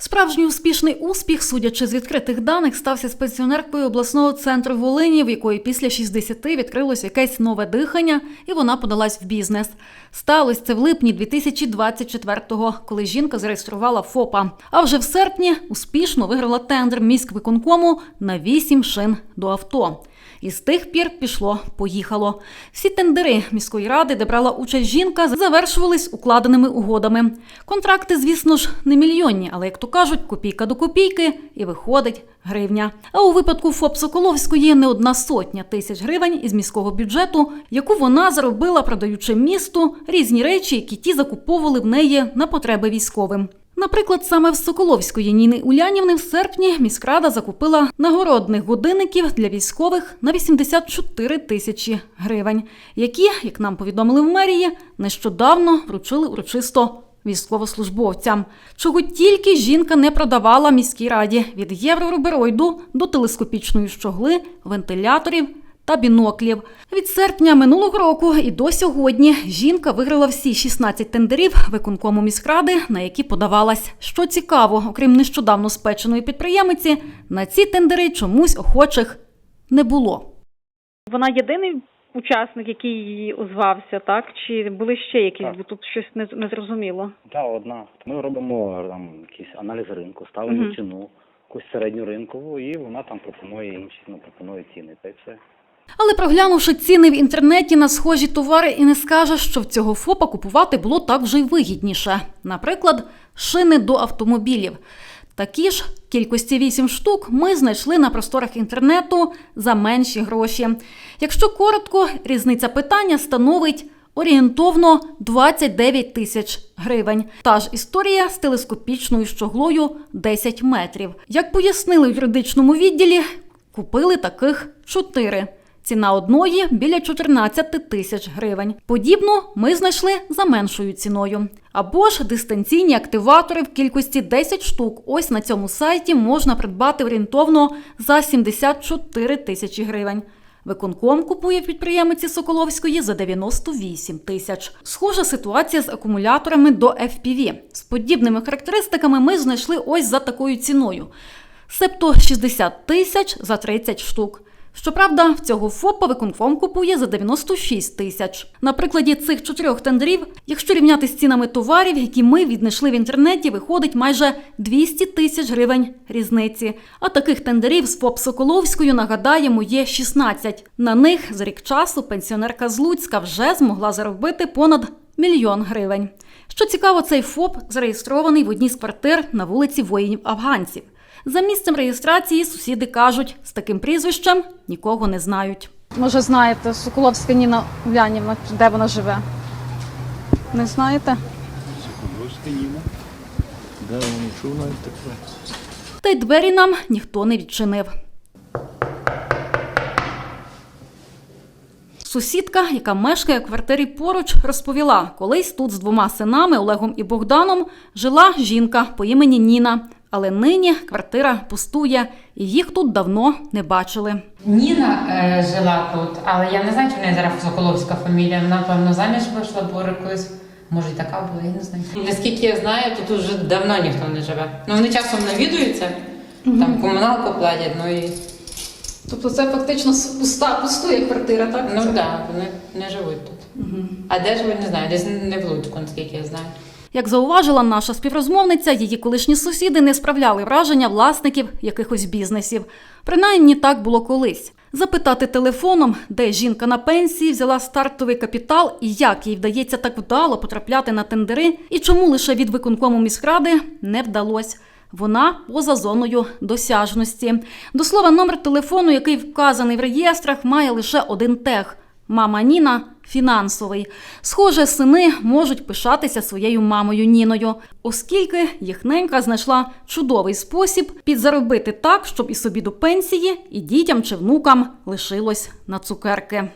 Справжній успішний успіх, судячи з відкритих даних, стався з пенсіонеркою обласного центру Волині, в якої після 60 відкрилось якесь нове дихання, і вона подалась в бізнес. Сталося це в липні 2024-го, коли жінка зареєструвала ФОПа. А вже в серпні успішно виграла тендер міськвиконкому на 8 шин до авто. І з тих пір пішло, поїхало. Всі тендери міської ради, де брала участь жінка, завершувались укладеними угодами. Контракти, звісно ж, не мільйонні, але як то кажуть, копійка до копійки і виходить гривня. А у випадку ФОП Соколовської не одна сотня тисяч гривень із міського бюджету, яку вона заробила, продаючи місту різні речі, які ті закуповували в неї на потреби військовим. Наприклад, саме в Соколовської Ніни Улянівни в серпні міськрада закупила нагородних годинників для військових на 84 тисячі гривень, які, як нам повідомили в мерії, нещодавно вручили урочисто військовослужбовцям. Чого тільки жінка не продавала міській раді від єврорубероїду до телескопічної щогли, вентиляторів та біноклів. Від серпня минулого року і до сьогодні жінка виграла всі 16 тендерів виконкому міськради, на які подавалась. Що цікаво, окрім нещодавно спеченої підприємиці, на ці тендери чомусь охочих не було. Вона єдиний учасник, який озвався, так? Чи були ще якісь? Так. Бо тут щось не, не зрозуміло. Так, одна. Ми робимо там якісь аналізи ринку, ставимо Мгм. ціну, якусь середню ринкову, і вона там пропонує інші, ну, пропонує ціни. Та й все. Але проглянувши ціни в інтернеті на схожі товари, і не скаже, що в цього ФОПа купувати було так вже й вигідніше. Наприклад, шини до автомобілів. Такі ж кількості 8 штук ми знайшли на просторах інтернету за менші гроші. Якщо коротко, різниця питання становить орієнтовно 29 тисяч гривень. Та ж історія з телескопічною щоглою 10 метрів. Як пояснили в юридичному відділі, купили таких чотири. Ціна одної біля 14 тисяч гривень. Подібну ми знайшли за меншою ціною. Або ж дистанційні активатори в кількості 10 штук. Ось на цьому сайті можна придбати орієнтовно за 74 тисячі гривень. Виконком купує підприємиці Соколовської за 98 тисяч. Схожа ситуація з акумуляторами до FPV. З подібними характеристиками ми знайшли ось за такою ціною. Себто 60 тисяч за 30 штук. Щоправда, в цього ФОПа виконком купує за 96 тисяч. На прикладі цих чотирьох тендерів, якщо рівняти з цінами товарів, які ми віднайшли в інтернеті, виходить майже 200 тисяч гривень різниці. А таких тендерів з ФОП Соколовською, нагадаємо, є 16. На них за рік часу пенсіонерка з Луцька вже змогла заробити понад мільйон гривень. Що цікаво, цей ФОП зареєстрований в одній з квартир на вулиці воїнів-афганців. За місцем реєстрації сусіди кажуть, з таким прізвищем нікого не знають. Може, знаєте, Соколовська Ніна Улянівна, де вона живе? Не знаєте? Соколовська Ніна. Да, я не чув навіть такого. Та й двері нам ніхто не відчинив. Сусідка, яка мешкає в квартирі поруч, розповіла, колись тут з двома синами Олегом і Богданом жила жінка по імені Ніна. Але нині квартира пустує, і їх тут давно не бачили. Ніна е, жила тут, але я не знаю, чи в неї зараз Соколовська фамілія. Вона, певно, заміж вийшла, бо якось, може, і така була, я не знаю. Наскільки я знаю, тут уже давно ніхто не живе. Ну, вони часом навідуються, там комуналку платять, ну і Тобто це фактично пуста, пустує квартира, так? ну так, да, вони не живуть тут. А де живуть, не знаю, десь не в Луцьку, наскільки я знаю. Як зауважила наша співрозмовниця, її колишні сусіди не справляли враження власників якихось бізнесів. Принаймні так було колись. Запитати телефоном, де жінка на пенсії взяла стартовий капітал і як їй вдається так вдало потрапляти на тендери, і чому лише від виконкому міськради не вдалося. Вона поза зоною досяжності. До слова, номер телефону, який вказаний в реєстрах, має лише один тег. Мама Ніна фінансовий. Схоже, сини можуть пишатися своєю мамою Ніною, оскільки їх ненька знайшла чудовий спосіб підзаробити так, щоб і собі до пенсії, і дітям чи внукам лишилось на цукерки.